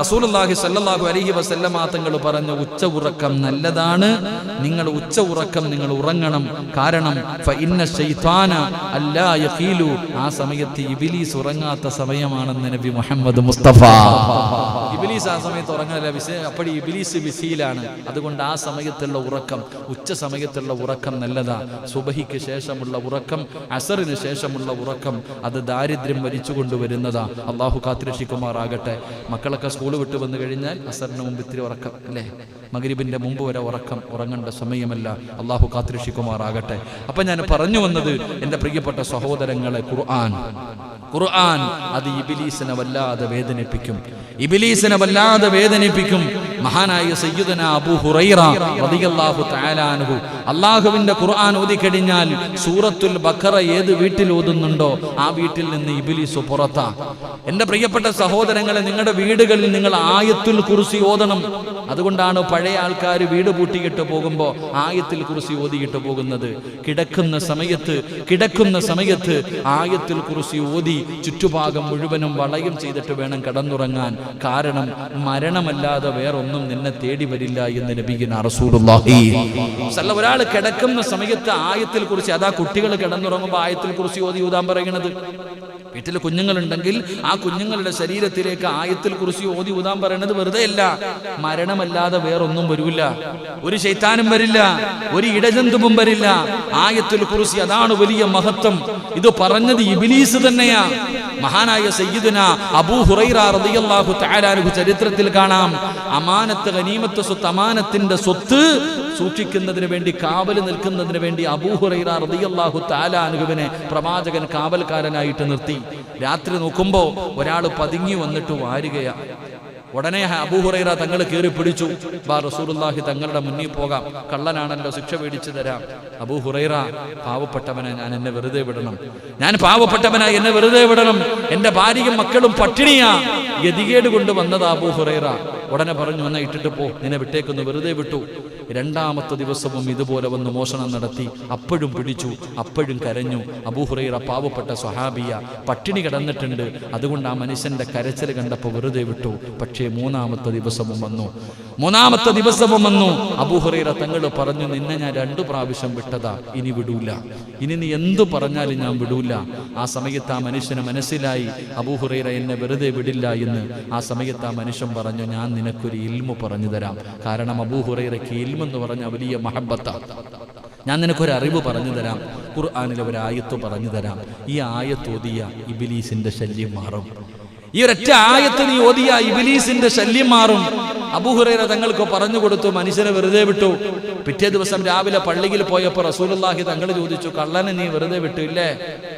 റസൂലുള്ളാഹി സല്ലാഹു അലൈഹി വസല്ലമ തങ്ങൾ പറഞ്ഞു ഉച്ച ഉറക്കം നല്ലതാണ്. നിങ്ങൾ ഉച്ച ഉറക്കം നിങ്ങൾ ഉറങ്ങണം. കാരണം ആ സമയത്ത് ഇബിലീസ് ഉറങ്ങാത്ത സമയമാണെന്ന് നബി മുഹമ്മദ് മുസ്തഫ. ഇബ്ലീസ് ആ സമയത്ത് ഉറങ്ങാനില്ല അപ്പോൾ ഇബിലീസ് ബിസിയിലാണ് അതുകൊണ്ട് ആ സമയത്തുള്ള ഉറക്കം ഉച്ച സമയത്തുള്ള ഉറക്കം നല്ലതാ. സുബഹിക്ക് ശേഷമുള്ള ഉറക്കം അസറിന് ശേഷമുള്ള ഉറക്കം അത് ദാരിദ്ര്യം വലിച്ചു കൊണ്ടുവരുന്നതാ. അള്ളാഹു കാത്തിരക്ഷിക്കുമാറാകട്ടെ. മക്കളൊക്കെ സ്കൂൾ വിട്ട് വന്നു കഴിഞ്ഞാൽ അസറിന് മുമ്പ് ഇത്തിരി ഉറക്കം അല്ലേ? മകരിബിന്റെ മുമ്പ് വരെ ഉറക്കം ഉറങ്ങേണ്ട സമയമല്ല. അള്ളാഹു കാത്തിരക്ഷിക്കുമാറാകട്ടെ. അപ്പൊ ഞാൻ പറഞ്ഞു വന്നത് എന്റെ പ്രിയപ്പെട്ട സഹോദരങ്ങളെ ഖുർആൻ. ഖുർആൻ അത് ഇബിലീസിനെ വല്ലാതെ വേദനിപ്പിക്കും. ഇബിലീസിനെ വല്ലാതെ വേദനിപ്പിക്കും. മഹാനായ സയ്യിദന അബു ഹുറൈറ റളിയല്ലാഹു തആല അൻഹു. അള്ളാഹുവിന്റെ ഖുർആൻ ഓതി കഴിഞ്ഞാൽ സൂറത്തുൽ ബഖറ ഏത് വീട്ടിൽ ഓതുന്നുണ്ടോ ആ വീട്ടിൽ നിന്ന് ഇബ്ലീസ് പുറത്താ. എന്റെ പ്രിയപ്പെട്ട സഹോദരങ്ങളെ നിങ്ങളുടെ വീടുകളിൽ നിങ്ങൾ ആയത്തുൽ കുർസി ഓതണം. അതുകൊണ്ടാണ് പഴയ ആൾക്കാർ വീട് പൂട്ടിയിട്ട് പോകുമ്പോൾ ആയത്തിൽ കുറിച്ച് ഓതിയിട്ട് പോകുന്നത്. കിടക്കുന്ന സമയത്ത് കിടക്കുന്ന സമയത്ത് ആയത്തിൽ കുറിച്ച് ഓതി ചുറ്റുഭാഗം മുഴുവനും വളയം ചെയ്തിട്ട് വേണം കടന്നുറങ്ങാൻ. കാരണം മരണമല്ലാതെ വേറൊന്നും നിന്നെ തേടി വരില്ല എന്ന് നബിഗിന റസൂലുള്ളാഹി സല്ല ഒരാൾ കിടക്കുന്ന സമയത്ത് ആയത്തിൽ കുറിച്ച് അതാ കുട്ടികൾ കിടന്നുറങ്ങുമ്പോൾ ആയത്തിൽ കുറിച്ച് ഓതി ഊതാൻ പറയണത്. വീട്ടിൽ കുഞ്ഞുങ്ങളുണ്ടെങ്കിൽ ആ കുഞ്ഞുങ്ങളുടെ ശരീരത്തിലേക്ക് ആയത്തിൽ കുറിച്ച് ഓതി ഊതാൻ പറയുന്നത് വെറുതെ അല്ല. മരണമല്ലാതെ വേറൊന്നും വരില്ല ഒരു ശൈത്താനും വരില്ല. ഒരു ഇടജന്തുവും വരില്ല. ആയത്തിൽ കുറിച്ച് അതാണ് വലിയ മഹത്വം. ഇത് പറഞ്ഞത് ഇബിലീസ് തന്നെയാ. മഹാനായ സയ്യിദുന അബൂ ഹുറൈറ റളിയല്ലാഹു തആല അൻഹു ചരിത്രത്തിൽ കാണാം. അമാനത്ത് ഗനീമത്ത് സ്വത്ത് അമാനത്തിന്റെ സ്വത്ത് സൂക്ഷിക്കുന്നതിന് വേണ്ടി കാവൽ നിൽക്കുന്നതിന് വേണ്ടി അബൂ ഹുറൈറ റളിയല്ലാഹു തആല അൻഹുവിനെ പ്രവാചകൻ കാവൽക്കാരനായിട്ട് നിർത്തി. രാത്രി നോക്കുമ്പോ ഒരാൾ പതുങ്ങി വന്നിട്ട് വാരുകയാണ് ഉടനെ അബൂഹുറൈറ തങ്ങൾ കയറി പിടിച്ചു. ബാ റസൂലുള്ളാഹി തങ്ങളുടെ മുന്നിൽ പോകാം. കള്ളനാണല്ലോ ശിക്ഷ മേടിച്ചു തരാം. അബൂഹുറൈറ പാവപ്പെട്ടവനെ ഞാൻ എന്നെ വെറുതെ വിടണം. ഞാൻ പാവപ്പെട്ടവനായി എന്നെ വെറുതെ വിടണം. എന്റെ ഭാര്യയും മക്കളും പട്ടിണിയാ. ഗതികേട് കൊണ്ട് വന്നത് അബൂഹുറൈറ ഉടനെ പറഞ്ഞു എന്നാ ഇട്ടിട്ട് പോ. നിന്നെ വിട്ടേക്കൊന്ന്. വെറുതെ വിട്ടു. രണ്ടാമത്തെ ദിവസവും ഇതുപോലെ വന്ന് മോഷണം നടത്തി അപ്പോഴും പിടിച്ചു അപ്പോഴും കരഞ്ഞു. അബൂഹുറൈറ പാവപ്പെട്ട സ്വഹാബിയ പട്ടിണി കിടന്നിട്ടുണ്ട്. അതുകൊണ്ട് ആ മനുഷ്യന്റെ കരച്ചിൽ കണ്ടപ്പോൾ വെറുതെ വിട്ടു. പക്ഷേ മൂന്നാമത്തെ ദിവസവും വന്നു. മൂന്നാമത്തെ ദിവസവും വന്നു. അബൂഹുറൈറ തങ്ങൾ പറഞ്ഞു നിന്നെ ഞാൻ രണ്ടു പ്രാവശ്യം വിട്ടതാ ഇനി വിടൂല. ഇനി നീ എന്തു പറഞ്ഞാലും ഞാൻ വിടൂല. ആ സമയത്ത് ആ മനുഷ്യന് മനസ്സിലായി അബൂഹുറൈറ എന്നെ വെറുതെ വിടില്ല എന്ന്. ആ സമയത്ത് ആ മനുഷ്യൻ പറഞ്ഞു ഞാൻ നിനക്കൊരു ഇൽമു പറഞ്ഞു തരാം. കാരണം അബൂഹുറൈറയ്ക്ക് ഇൽമെന്ന് പറഞ്ഞ വലിയ മഹബത്താണ് ഞാൻ നിനക്കൊരു അറിവ് പറഞ്ഞു തരാം. ഖുർആാനിലെ ഒരു ആയത്ത് പറഞ്ഞു തരാം. ഈ ആയത്ത് ഓതിയ ഇബിലീസിന്റെ ശല്യം മാറും. ഈ ഒരൊറ്റ ആയത്ത് നീ ഓതിയ ഇബിലീസിന്റെ ശല്യം മാറും. അബൂഹുറൈറ തങ്ങൾക്ക് പറഞ്ഞു കൊടുത്തു മനുഷ്യനെ വെറുതെ വിട്ടു. പിറ്റേ ദിവസം രാവിലെ പള്ളിയിൽ പോയപ്പോൾ റസൂലുള്ളാഹി തങ്ങൾ ചോദിച്ചു കള്ളനെ നീ വെറുതെ വിട്ടു ഇല്ലേ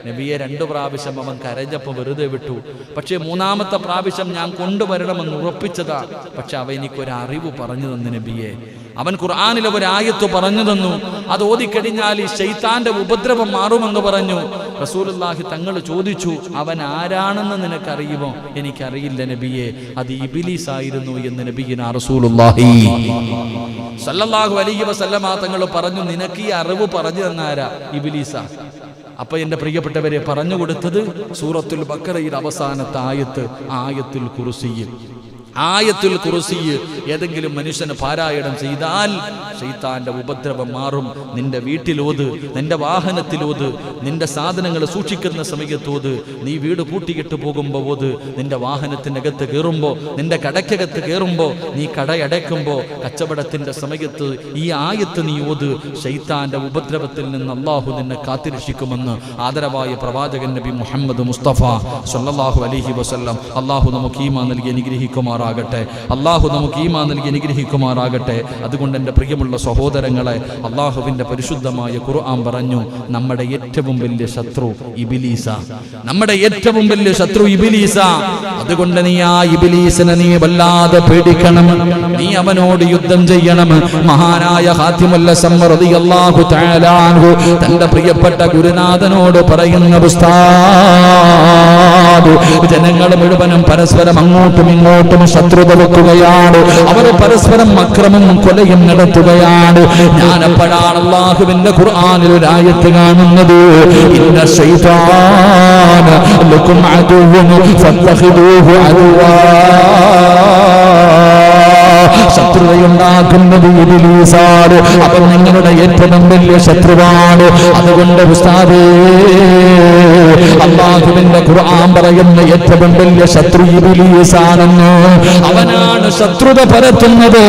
നബിയെ രണ്ടു പ്രാവശ്യം അവൻ കരഞ്ഞപ്പോൾ വെറുതെ വിട്ടു. പക്ഷേ മൂന്നാമത്തെ പ്രാവശ്യം ഞാൻ കൊണ്ടുവരണമെന്ന് ഉറപ്പിച്ചതാ. പക്ഷെ അവ എനിക്കൊരു അറിവ് പറഞ്ഞു തന്നു നബിയെ. അവൻ ഖുർആാനിലെ ആയത്ത് പറഞ്ഞു തന്നു. അത് ഓതിക്കഴിഞ്ഞാൽ ഈ ശൈത്താന്റെ ഉപദ്രവം മാറുമെന്ന് പറഞ്ഞു. റസൂലുള്ളാഹി തങ്ങൾ ചോദിച്ചു അവൻ ആരാണെന്ന് നിനക്കറിയുമോ? എനിക്കറിയില്ല നബിയെ അത് ഇബിലീസ് ആയിരുന്നു എന്ന് നബിയിന റസൂലുള്ളാഹി. സല്ലല്ലാഹു അലൈഹി വസല്ലമ തങ്ങൾ പറഞ്ഞു നിനക്ക് ഈ അറിവ് പറഞ്ഞു തന്നാരാ ഇബിലീസ? അപ്പൊ എന്റെ പ്രിയപ്പെട്ടവരെ പറഞ്ഞു കൊടുത്തത് സൂറത്തുൽ ബക്കറയിൽ അവസാനത്തെ ആയത്ത് ആയത്തുൽ കുറുസിയിൽ ആയത്തുൽ കുറിച്ച് ഏതെങ്കിലും മനുഷ്യന് പാരായണം ചെയ്താൽ ശൈത്താന്റെ ഉപദ്രവം മാറും. നിന്റെ വീട്ടിലോത് നിന്റെ വാഹനത്തിലോത് നിന്റെ സാധനങ്ങൾ സൂക്ഷിക്കുന്ന സമയത്തോത് നീ വീട് പൂട്ടിയിട്ട് പോകുമ്പോൾ ഓത് നിന്റെ വാഹനത്തിനകത്ത് കയറുമ്പോൾ നിന്റെ കടയ്ക്കകത്ത് കയറുമ്പോൾ നീ കടയടയ്ക്കുമ്പോൾ കച്ചവടത്തിന്റെ സമയത്ത് ഈ ആയത്ത് നീ ഓത് ശൈത്താന്റെ ഉപദ്രവത്തിൽ നിന്ന് അള്ളാഹു നിന്നെ കാത്തിരക്ഷിക്കുമെന്ന് ആദരവായ പ്രവാചകൻ നബി മുഹമ്മദ് മുസ്തഫ സല്ലല്ലാഹു അലൈഹി വസല്ലം. അള്ളാഹു നമുക്ക് ഈമാ നൽകി അനുഗ്രഹിക്കുമാറാകട്ടെ അള്ളാഹു നമുക്ക് ഈമാ നൽകി അനുഗ്രഹിക്കുമാറാകട്ടെ. അതുകൊണ്ട് എന്റെ പ്രിയമുള്ള സഹോദരങ്ങളെ അള്ളാഹുവിന്റെ പരിശുദ്ധമായ ഖുർആൻ പറഞ്ഞു നമ്മുടെ ഏറ്റവും വലിയ ശത്രു ഇബിലീസ. നമ്മുടെ ഏറ്റവും വലിയ ശത്രു ഇബിലീസ. അതുകൊണ്ട് നീ ആ ഇബിലീസിനെ നീ വല്ലാതെ പേടിക്കണം. നീ അവനോട് യുദ്ധം ചെയ്യണം. മഹാനായ ഹാത്തിമുല്ല സമ്മറതി അള്ളാഹു തആലാഹു തന്റെ പ്രിയപ്പെട്ട ഗുരുനാഥനോട് പറയുന്ന ഉസ്താദ് ജനങ്ങൾ മുഴുവനും പരസ്പരം അങ്ങോട്ടും ഇങ്ങോട്ടും ശത്രുത വെക്കുകയാണ് അവർ പരസ്പരം അക്രമം കൊലയും നടത്തുകയാണ്. ഞാൻ എപ്പോഴാണ് അള്ളാഹുവിന്റെ ഖുർആാനിൽ ഒരായത്ത് കാണുന്നത്. ഇന്ന ശൈതാന ലക്കും അദുവാ. നിൽക്കുന്നത് ഇബിലീസാണ്. അവൻ നിങ്ങളുടെ ഏറ്റവും വലിയ ശത്രുവാണ്. അതുകൊണ്ട് അള്ളാഹുവിന്റെ ഖുർആൻ പറയുന്ന ഏറ്റവും വലിയ ശത്രു ഇബിലീസാണെന്ന്. അവനാണ് ശത്രുത പരത്തുന്നത്.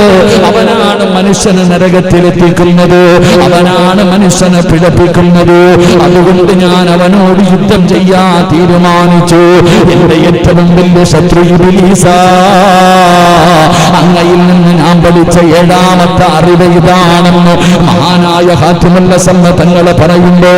അവനാണ് മനുഷ്യനെ നരകത്തിലെത്തിക്കുന്നത്. അവനാണ് മനുഷ്യനെ പിഴപ്പിക്കുന്നത്. അതുകൊണ്ട് ഞാൻ അവനോട് യുദ്ധം ചെയ്യാൻ തീരുമാനിച്ചു. എന്റെ ഏറ്റവും വലിയ ശത്രു ഇബിലീസാ. അങ്ങയിൽ നിന്ന് ഞാൻ പഠിച്ച ഏഴാമത്തെ അറിവ് ഇതാണെന്ന് മഹാനായ ഹാത്തിമുല്ല സമ്മ തങ്ങളെ പറയുമ്പോ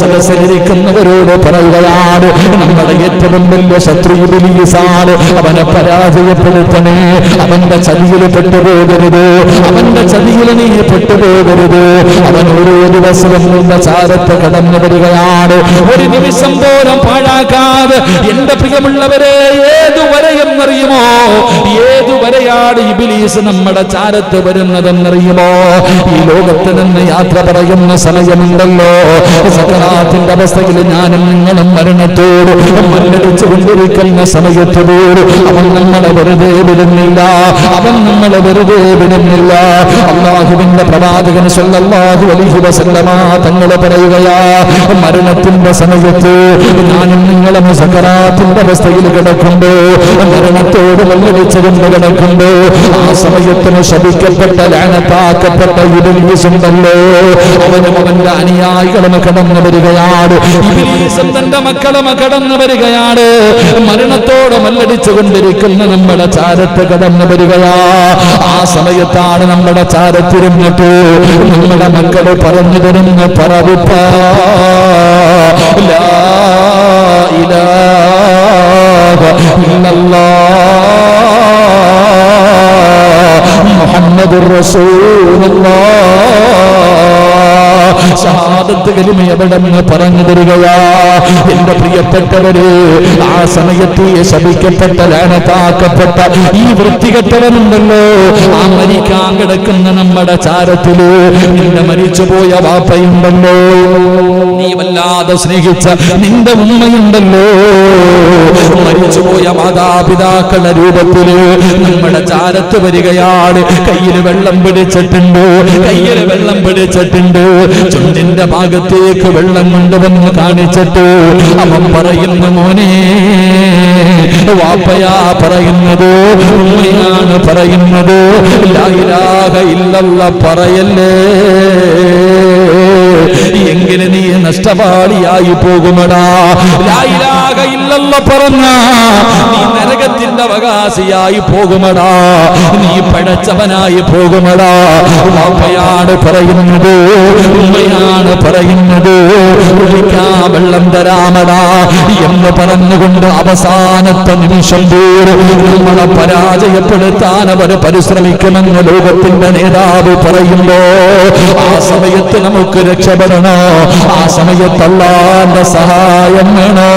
സദസ്സിലിരിക്കുന്നവരോട് പറയുകയാണ് നമ്മുടെ ഏറ്റവും വലിയ ശത്രു ബിലീസാണ് അവനെ പരാജയപ്പെടുത്തണേ. അവന്റെ ചതിയിൽ പെട്ടുപോകരുത്. അവന്റെ ചതിയിൽ നീ പെട്ടുപോകരുത്. അവൻ ഓരോ ദിവസവും നിന്റെ ചാരത്ത് കടന്നു വരികയാണ്. ഒരു നിമിഷം പോലും പാഴാക്കാതെ എന്റെ പ്രിയമുള്ളവരെ ഏതുവരെ എന്നറിയുമോ? ഏതുവരെയാണ് ഇബിലീസ് നമ്മുടെ ചാരത്ത് വരുന്നതെന്നറിയുമോ? ഈ ലോകത്ത് നിന്ന് യാത്ര പറയുന്ന സമയമുണ്ടല്ലോ. സകലാത്തിന്റെ അവസ്ഥയിൽ ഞാനും നിങ്ങളും മരണത്തോട് മല്ലടിച്ചു കൊണ്ടിരിക്കുന്ന സമയത്ത് പോലും അവൻ നമ്മളെ വെറുതെ വിടുന്നില്ല. അവൻ നമ്മളെ വെറുതെ വിടുന്നില്ല. അള്ളാഹുവിന്റെ പ്രവാചകൻ സല്ലല്ലാഹു അലൈഹി വസല്ലമ തങ്ങളെ പറയുകയാ മരണത്തിന്റെ സമയത്ത് ഞാനും നിങ്ങളും സകരാത്തിന്റെ അവസ്ഥയിൽ കിടക്കുമ്പോ മരണത്തോട് വെള്ളടിച്ചുകൊണ്ട് കിടക്കുമ്പോ ആ സമയത്തിന് ശപിക്കപ്പെട്ട ലാനത്താക്കപ്പെട്ട ഇബിലീസുണ്ടല്ലോ അവനും അവന്റെ അനുയായികളും കടന്നു വരികയാണ്. തന്റെ മക്കളും കടന്നു വരികയാണ്. മരണത്തോട് മല്ലടിച്ചു കൊണ്ടിരിക്കുന്ന നമ്മുടെ ചാരത്ത് കടന്നു വരികയാ ആ സമയത്താണ് നമ്മുടെ ചാരത്തിരുന്നിട്ട് നമ്മുടെ മക്കളെ പറഞ്ഞു തരുന്ന പറവിപ്പ. മുഹമ്മദുർ റസൂലുള്ളാഹ് ഷഹാദത്ത് കലിമ എവിടെന്ന് പറഞ്ഞു തരികയാ എന്റെ പ്രിയപ്പെട്ടവര് ആ സമയത്ത് ശപിക്കപ്പെട്ട ലാനത്താക്കപ്പെട്ട ഈ വൃത്തികെട്ടവനുണ്ടല്ലോ. ആ മരിക്കാൻ കിടക്കുന്ന നമ്മുടെ ചാരത്തിൽ നിന്റെ മരിച്ചുപോയ വാപ്പയുണ്ടല്ലോ. നീ വല്ലാതെ സ്നേഹിച്ച നിന്റെ ഉമ്മയുണ്ടല്ലോ. മരിച്ചുപോയ മാതാപിതാക്കളുടെ രൂപത്തിൽ നമ്മുടെ ചാരത്ത് വരികയാണ് കയ്യിൽ വെള്ളം പിടിച്ചിട്ടുണ്ട് കയ്യിൽ വെള്ളം പിടിച്ചിട്ടുണ്ട്. ചുണ്ടിന്റെ ഭാഗത്തേക്ക് വെള്ളം കൊണ്ടുവന്ന് കാണിച്ചിട്ട് അവൻ പറയുന്നു മോനെ വാപ്പയാ പറയുന്നത് ഉമ്മയാണ് പറയുന്നത് ലാ ഇലാഹ ഇല്ലല്ല പറയല്ലേ? എങ്ങനെ നീ നഷ്ടപാടിയായി പോകുമടാ ലാ ഇലാഹ ഇല്ലല്ല പറഞ്ഞ അവകാശിയായി പോകുമടാ. നീ പഴച്ചവനായി പോകുമടാ. വാപ്പയാണ് പറയുന്നത്. ഉമ്മയാണ് പറയുന്നത്. കുടിക്കാ വെള്ളം തരാമടാ എന്ന് പറഞ്ഞുകൊണ്ട് അവസാനത്തെ നിമിഷം നമ്മളെ പരാജയപ്പെടുത്താൻ അവർ പരിശ്രമിക്കുമെന്ന് ലോകത്തിന്റെ നേതാവ് പറയുമ്പോ ആ സമയത്ത് നമുക്ക് രക്ഷപ്പെടണോ? ആ സമയത്തല്ലാന്റെ സഹായം വേണോ?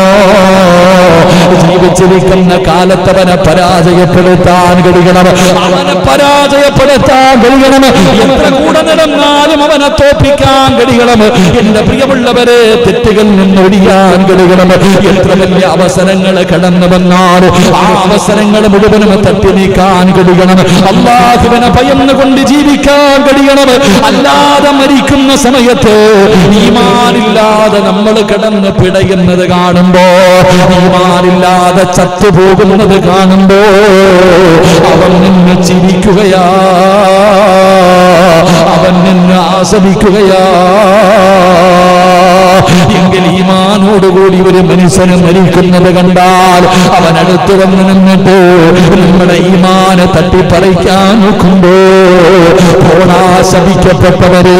ജീവിച്ചിരിക്കുന്ന കാലത്തവനെ പരാജയപ്പെടുത്താൻ കഴിയണം. അവനെ പരാജയപ്പെടുത്താൻ കഴിയണം. എത്ര കൂടെ നടന്നാലും അവനെ തോപ്പിക്കാൻ കഴിയണം. എന്റെ പ്രിയമുള്ളവരെ തെറ്റുകളിൽ നിന്ന് ഒടിയാൻ കഴിയണം. എത്ര വലിയ അവസരങ്ങൾ കടന്നു വന്നാലും ആ അവസരങ്ങൾ മുഴുവനും തട്ടി നീക്കാൻ കഴിയണം. അള്ളാഹുവിനെ ഭയന്നുകൊണ്ട് ജീവിക്കാൻ കഴിയണം. അല്ലാതെ മരിക്കുന്ന സമയത്ത് ഈമാനില്ലാതെ നമ്മൾ കിടന്ന് പിടയുന്നത് കാണുമ്പോ ഈമാനില്ലാതെ ചത്തുപോകുന്നത് കാണുമ്പോ അവൻ നിന്ന് ചിരിക്കുകയാ. അവൻ നിന്ന് ആസ്വദിക്കുകയാ എങ്കിൽ ഈമാനോടുകൂടി ഒരു മനുഷ്യന് മരിക്കുന്നത് കണ്ടാൽ അവൻ അടുത്ത് വന്ന് നിന്നിട്ട് നമ്മുടെ ഈമാനെ തട്ടിപ്പറിക്കാൻ നോക്കുമ്പോ പോടാ ശപിക്കപ്പെട്ടവരെ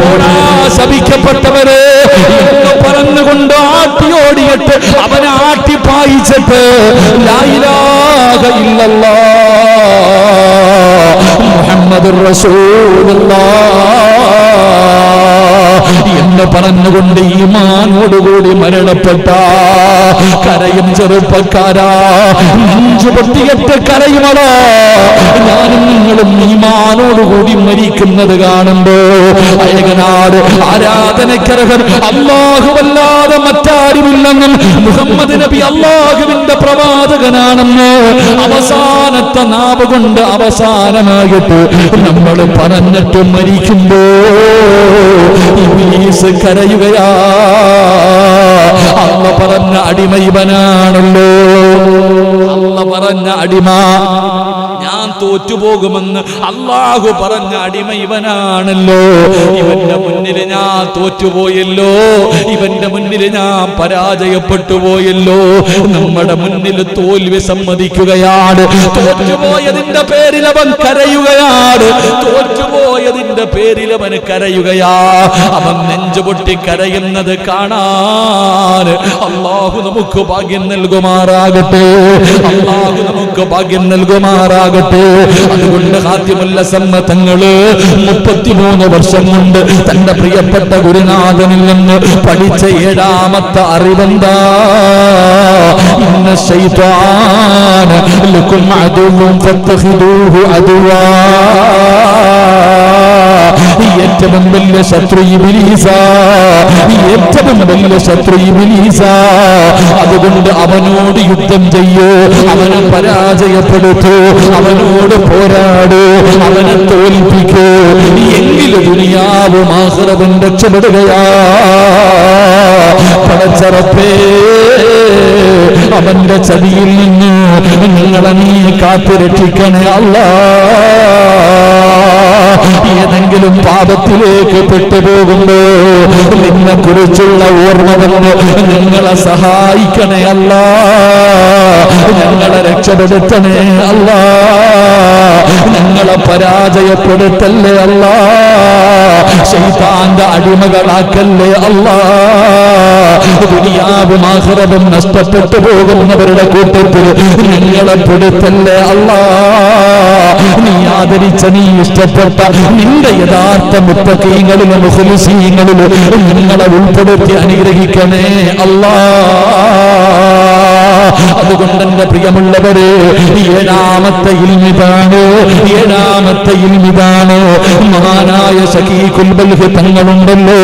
പോടാ ശപിക്കപ്പെട്ടവരെ എന്ന് പറഞ്ഞുകൊണ്ട് ആട്ടിയോടിയിട്ട് അവനെ ആട്ടിപ്പായിച്ചിട്ട് ലായിലാക ഇല്ലല്ലാ മുഹമ്മദ് റസൂലുള്ള എന്ന് പറഞ്ഞുകൊണ്ട് ഈമാനോടുകൂടി മരണപ്പെട്ട. കരയും ചെറുപ്പക്കാരാ. നെഞ്ചു പൊട്ടിയിട്ട് കരയുമടാ. ഞാനും നിങ്ങളും ഈമാനോടുകൂടി മരിക്കുന്നത് കാണുമ്പോ അയകനാട് ആരാധനക്കരകൻ അള്ളാഹുവല്ലാതെ മറ്റാരുമില്ലെന്നും മുഹമ്മദ് നബി അള്ളാഹുവിന്റെ പ്രവാചകനാണെന്ന് അവസാനത്തെ നാവ് കൊണ്ട് അവസാനമായിട്ട് നമ്മൾ പറഞ്ഞിട്ട് മരിക്കുമ്പോ ഇബ്ലീസ് കരയുകയാ. അള്ള പറഞ്ഞ അടിമ ഇവനാണല്ലോ. അള്ള പറഞ്ഞ അടിമ ഞാൻ തോറ്റുപോകുമെന്ന് അള്ളാഹു പറഞ്ഞ അടിമ ഇവനാണല്ലോ ഇവന്റെ മുന്നിൽ ഞാൻ തോറ്റുപോയല്ലോ. ഇവന്റെ മുന്നിൽ ഞാൻ പരാജയപ്പെട്ടു പോയല്ലോ. നമ്മുടെ മുന്നിൽ തോൽവി സമ്മതിക്കുകയാണ്. തോറ്റുപോയതിന്റെ പേരിൽ അവൻ കരയുകയാണ്. തോറ്റുപോയതിന്റെ പേരിൽ അവൻ കരയുകയാ. അവൻ നെഞ്ചുപൊട്ടി കരയുന്നത് കാണാൻ അള്ളാഹു നമുക്ക് ഭാഗ്യം നൽകുമാറാകട്ടെ. അള്ളാഹു നമുക്ക് ഭാഗ്യം നൽകുമാറാകട്ടെ. അതുകൊണ്ട് ഹാദ്യമുല്ല സമ്മതങ്ങൾ. മുപ്പത്തിമൂന്ന് വർഷം കൊണ്ട് തന്റെ പ്രിയപ്പെട്ട ഗുരുനാഥനിൽ നിന്ന് പഠിച്ച ഏഴാമത്തെ അറിവെന്താ? ലക്കും ഫത്തഖിദൂഹു അദുവാ. ഏറ്റവും വലിയ ശത്രു ഇബിലീസ. ഏറ്റവും വലിയ ശത്രു ഇബിലീസ. അതുകൊണ്ട് അവനോട് യുദ്ധം ചെയ്യൂ അവനെ പരാജയപ്പെടുത്തൂ അവനോട് പോരാടൂ അവനെ തോൽപ്പിക്കൂ. എങ്കിലും ദുനിയാവും ആഹ്റവും രക്ഷപ്പെടുകയാ. പടച്ചറപ്പേ അവന്റെ ചതിയിൽ നിന്ന് നിങ്ങളെ നീ കാത്തു രക്ഷിക്കണേ അല്ലാ. ഏതെങ്കിലും പാപത്തിലേക്ക് പെട്ടുപോകുമ്പോ നിന്നെ കുറിച്ചുള്ള ഓർമ്മ വന്ന് നിങ്ങളെ സഹായിക്കണേ അല്ല. ഞങ്ങളെ രക്ഷപ്പെടുത്തണേ അല്ല. ഞങ്ങളെ പരാജയപ്പെടുത്തല്ലേ അല്ല. ശൈതാന്റെ അടിമകളാക്കല്ലേ അല്ല. ദുനിയാവും ആഹ്റവും നഷ്ടപ്പെട്ടു പോകുന്നവരുടെ കൂട്ടത്തിൽ നിങ്ങളെ പെടുത്തല്ലേ അല്ല? നീ ആദരിച്ച നീ ഇഷ്ടപ്പെട്ട നിന്റെ യഥാർത്ഥ മുത്തക്കീങ്ങളിലും മുഖലിസീങ്ങളിലും നിങ്ങളെ ഉൾപ്പെടുത്തി അനുഗ്രഹിക്കണേ അല്ലാ. അതുകൊണ്ട് എന്റെ പ്രിയമുള്ളവരെ ഏഴാമത്തെ ഇൽമിതാണ്? ഏഴാമത്തെ ഇൽമിതാണ്? മഹാനായ സഖീഖുൽബൽഹ് തങ്ങളുണ്ടല്ലോ.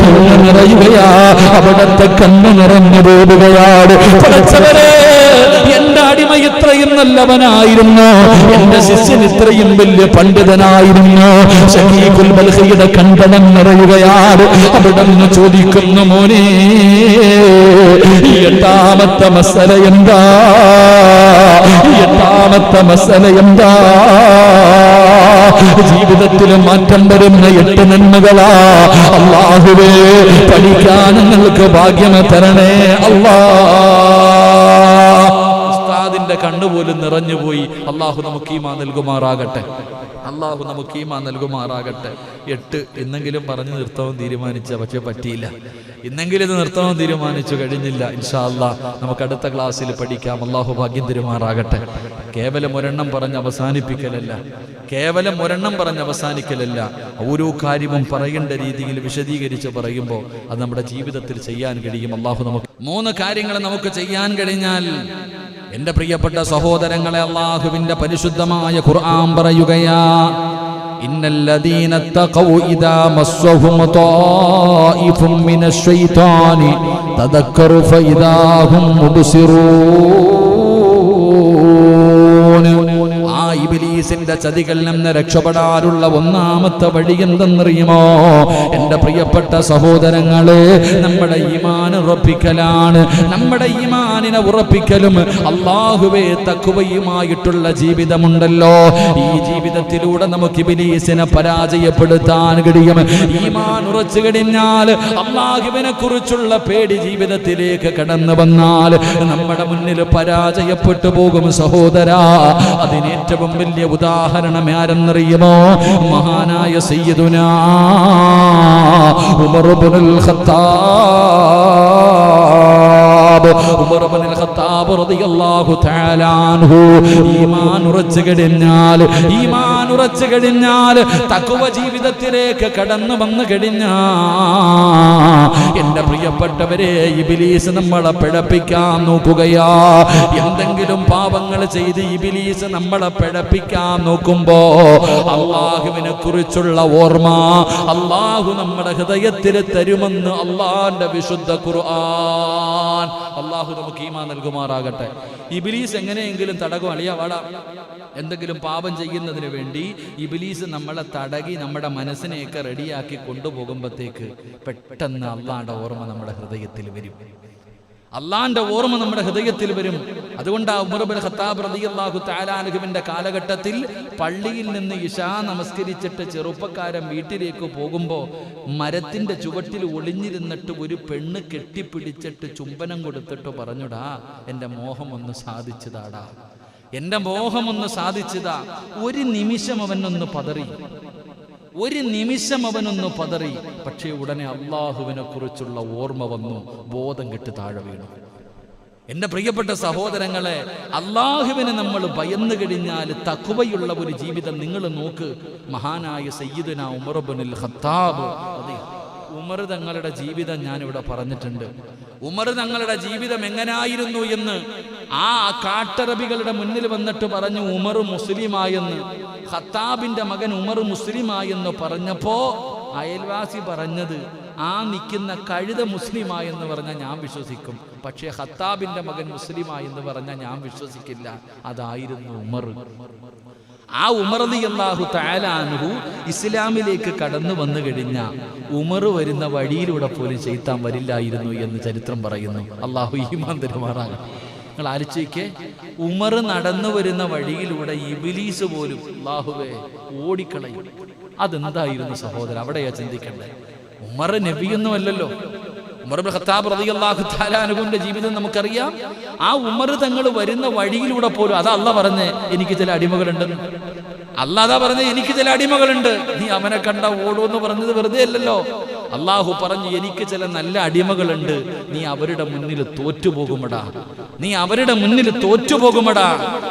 കണ്ണ് നിറയുകയാ. അവിടത്തെ കണ്ണ് നിറഞ്ഞു പോവുകയാണ് അടിമ ഇത്രയും നല്ലവനായിരുന്നു. എന്റെ ശിഷ്യൻ ഇത്രയും വലിയ പണ്ഡിതനായിരുന്നു. ഷഹീഖുൽ ബൽഖിയുടെ കണ്ടനം നിറയുകയാണ്. അവിടെ നിന്ന് ചോദിക്കുന്നു മോനെ എട്ടാമത്തെ മസല എന്താ? എട്ടാമത്തെ മസല എന്താ? ജീവിതത്തിൽ മാറ്റം വരുന്ന എട്ട് നന്മകളാ. അള്ളാഹുവേ പഠിക്കാൻ നിങ്ങൾക്ക് ഭാഗ്യം തരണേ അല്ലാ ഉസ്താദിന്റെ കണ്ണുപോലും നിറഞ്ഞുപോയി അള്ളാഹു നമുക്ക് ഈമാ നൽകുമാറാകട്ടെ. അള്ളാഹു നമുക്ക് ഈമാ നൽകുമാറാകട്ടെ. എട്ട് എന്നെങ്കിലും പറഞ്ഞു നിർത്തവും തീരുമാനിച്ച പക്ഷെ പറ്റിയില്ല. ഇന്നെങ്കിലും ഇത് നിർത്തവും തീരുമാനിച്ചു കഴിഞ്ഞില്ല. ഇൻഷാ അല്ലാ നമുക്ക് അടുത്ത ക്ലാസ്സിൽ പഠിക്കാം. അള്ളാഹു ഭാഗ്യം തരുമാറാകട്ടെ. കേവലം ഒരെണ്ണം പറഞ്ഞ് അവസാനിപ്പിക്കലല്ല. കേവലം ഒരെണ്ണം പറഞ്ഞ് അവസാനിക്കലല്ല. ഓരോ കാര്യവും പറയേണ്ട രീതിയിൽ വിശദീകരിച്ച് പറയുമ്പോൾ അത് നമ്മുടെ ജീവിതത്തിൽ ചെയ്യാൻ കഴിയും. അള്ളാഹു നമുക്ക് മൂന്ന് കാര്യങ്ങൾ നമുക്ക് ചെയ്യാൻ കഴിഞ്ഞാൽ എന്റെ പ്രിയപ്പെട്ട സഹോദരങ്ങളെ അള്ളാഹുവിന്റെ പരിശുദ്ധമായ ഖുർആൻ പറയുകയാ ഇന്നല്ലദീന ഇബിലീസിന്റെ ചതികളിൽ നിന്ന് രക്ഷപ്പെടാനുള്ള ഒന്നാമത്തെ വഴി എന്തെന്നറിയുമോ? എന്റെ പ്രിയപ്പെട്ട സഹോദരങ്ങളെ നമ്മുടെ ഈമാൻ ഉറപ്പിക്കലാണ്. നമ്മുടെ ഈമാനിനെ ഉറപ്പിക്കലും അള്ളാഹുവേ തക്കുവയുമായിട്ടുള്ള ജീവിതമുണ്ടല്ലോ. ഈ ജീവിതത്തിലൂടെ നമുക്ക് ഇബിലീസിനെ പരാജയപ്പെടുത്താൻ കഴിയും. ഈമാൻ ഉറച്ചു കഴിഞ്ഞാൽ അള്ളാഹുവിനെ കുറിച്ചുള്ള പേടി ജീവിതത്തിലേക്ക് കടന്നു വന്നാൽ നമ്മുടെ മുന്നിൽ പരാജയപ്പെട്ടു പോകും സഹോദര. അതിനേറ്റവും വലിയ ഉദാഹരണം ആരെന്നറിയുമോ? മഹാനായ സയ്യിദുനാ Umar Ibnul Khattab. Umar Ibnul Khattab റളിയല്ലാഹു തആല അൻഹു. ഈമാൻ ഉറച്ചു കഴിഞ്ഞാൽ ഈമാൻ ഈമാൻ ഉറച്ചു കഴിഞ്ഞാൽ തക്കുവ ജീവിതത്തിലേക്ക് കടന്നു വന്നു കഴിഞ്ഞാ. എന്റെ പ്രിയപ്പെട്ടവരെ ഇബിലീസ് നമ്മളെ പിഴപ്പിക്കാൻ നോക്കുകയാ. എന്തെങ്കിലും പാപങ്ങൾ ചെയ്ത് ഇബിലീസ് നമ്മളെ പിഴപ്പിക്കാൻ നോക്കുമ്പോ അള്ളാഹുവിനെ കുറിച്ചുള്ള ഓർമ്മ അള്ളാഹു നമ്മുടെ ഹൃദയത്തിൽ തരുമെന്ന് അള്ളാന്റെ വിശുദ്ധ ഖുർആൻ. അള്ളാഹു നമുക്ക് ഈമാ നൽകുമാറാകട്ടെ. ഇബിലീസ് എങ്ങനെയെങ്കിലും തടകും അളിയ എന്തെങ്കിലും പാപം ചെയ്യുന്നതിന് വേണ്ടി. ഇബിലീസ് നമ്മളെ തടകി നമ്മുടെ മനസ്സിനെയൊക്കെ റെഡിയാക്കി കൊണ്ടുപോകുമ്പോഴത്തേക്ക് പെട്ടെന്ന് അള്ളാന്റെ ഓർമ്മ നമ്മുടെ ഹൃദയത്തിൽ വരും. അള്ളാന്റെ ഓർമ്മ നമ്മുടെ ഹൃദയത്തിൽ വരും. അതുകൊണ്ട് ഉമർബൽ ഖത്താബ് കാലഘട്ടത്തിൽ പള്ളിയിൽ നിന്ന് ഇഷാ നമസ്കരിച്ചിട്ട് ചെറുപ്പക്കാരൻ വീട്ടിലേക്ക് പോകുമ്പോൾ മരത്തിന്റെ ചുവട്ടിൽ ഒളിഞ്ഞിരുന്നിട്ട് ഒരു പെണ്ണ് കെട്ടിപ്പിടിച്ചിട്ട് ചുംബനം കൊടുത്തിട്ട് പറഞ്ഞുടാ എന്റെ മോഹം ഒന്ന് സാധിച്ചതാടാ. എന്റെ മോഹം ഒന്ന് സാധിച്ചതാ. ഒരു നിമിഷം അവനൊന്ന് പതറി. ഒരു നിമിഷം അവനൊന്ന് പതറി. പക്ഷേ ഉടനെ അള്ളാഹുവിനെ കുറിച്ചുള്ള ഓർമ്മ വന്നു. ബോധം കെട്ട് താഴെ വീണു. എന്റെ പ്രിയപ്പെട്ട സഹോദരങ്ങളെ അള്ളാഹുവിനെ നമ്മൾ ഭയന്നു കഴിഞ്ഞാൽ തക്കുവയുള്ള ഒരു ജീവിതം നിങ്ങൾ നോക്ക്. മഹാനായ സയ്യിദുന ഉമർബുനിൽ ഖത്താബ്. അതെ ഉമർ തങ്ങളുടെ ജീവിതം ഞാനിവിടെ പറഞ്ഞിട്ടുണ്ട്. ഉമർ തങ്ങളുടെ ജീവിതം എങ്ങനായിരുന്നു എന്ന് ആ കാട്ടറബികളുടെ മുന്നിൽ വന്നിട്ട് പറഞ്ഞു ഉമർ മുസ്ലിമായെന്ന്. ഖത്താബിന്റെ മകൻ ഉമർ മുസ്ലിമായെന്ന് പറഞ്ഞപ്പോ അയൽവാസി പറഞ്ഞത് ആ നിൽക്കുന്ന കഴുത മുസ്ലിമായെന്ന് പറഞ്ഞാൽ ഞാൻ വിശ്വസിക്കും. പക്ഷേ ഹത്താബിന്റെ മകൻ മുസ്ലിമായെന്ന് പറഞ്ഞാൽ ഞാൻ വിശ്വസിക്കില്ല. അതായിരുന്നു ഉമർ ആ ഉമർദി അള്ളാഹു താലാനുഹു ഇസ്ലാമിലേക്ക് കടന്നു വന്നു കഴിഞ്ഞ ഉമർ വരുന്ന വഴിയിലൂടെ പോലും ചെയ്ത്താൻ വരില്ലായിരുന്നു എന്ന് ചരിത്രം പറയുന്നു. അള്ളാഹു ഈമാൻ തരുമാറാകട്ടെ. നിങ്ങൾ ആലോചിക്കേ ഉമർ നടന്നു വരുന്ന വഴിയിലൂടെ ഇബിലീസ് പോലും അള്ളാഹുവേ ഓടിക്കളയും. അതെന്തായിരുന്നു സഹോദരൻ അവിടെയാ ചിന്തിക്കണ്ടേ ഉമർ നബിയൊന്നുമല്ലല്ലോ. ഉമർ ഖത്താബ് ജീവിതം നമുക്കറിയാം. ആ ഉമർ തങ്ങൾ വരുന്ന വഴിയിലൂടെ പോലും അതാ അല്ല പറഞ്ഞേ എനിക്ക് ചില അടിമകളുണ്ട്. അല്ല പറഞ്ഞേ എനിക്ക് ചില അടിമകളുണ്ട്. നീ അവനെ കണ്ട എന്ന് പറഞ്ഞത് വെറുതെ അല്ലല്ലോ. അള്ളാഹു പറഞ്ഞു എനിക്ക് ചില നല്ല അടിമകളുണ്ട്. നീ അവരുടെ മുന്നിൽ തോറ്റുപോകുമടാ. നീ അവരുടെ മുന്നിൽ തോറ്റുപോകുമടാ.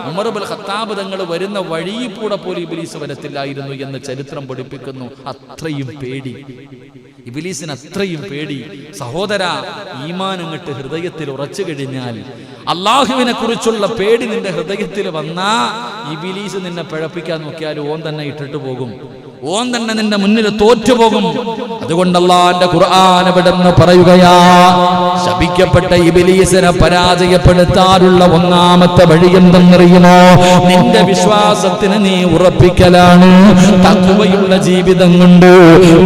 ഉമർബുൽ ഖത്താബ് തങ്ങൾ വരുന്ന വഴിയിൽ കൂടെ പോലും ഇബിലീസ് വരത്തില്ലായിരുന്നു എന്ന് ചരിത്രം പഠിപ്പിക്കുന്നു. അത്രയും പേടി. ഇബിലീസിന് അത്രയും പേടി. സഹോദര ഈമാൻ അങ്ങട്ട് ഹൃദയത്തിൽ ഉറച്ചു കഴിഞ്ഞാൽ അള്ളാഹുവിനെ കുറിച്ചുള്ള പേടി നിന്റെ ഹൃദയത്തിൽ വന്നാ ഇബിലീസ് നിന്നെ പിഴപ്പിക്കാൻ നോക്കിയാൽ ഓൻ തന്നെ ഇട്ടിട്ട് പോകും. ഓൻ തന്നെ നിന്റെ മുന്നിൽ തോറ്റുപോകും. അതുകൊണ്ട് അള്ളാന്റെ ഖുർആൻ എവിടെന്ന് പറയുകയാ ശപിക്കപ്പെട്ട ഇബിലീസിനെ പരാജയപ്പെടുത്താനുള്ള ഒന്നാമത്തെ വഴി എന്തെന്നറിയുമോ? നിന്റെ വിശ്വാസത്തിന് നീ ഉറപ്പിക്കലാണ്. തക്കുവയുള്ള ജീവിതം കൊണ്ട്.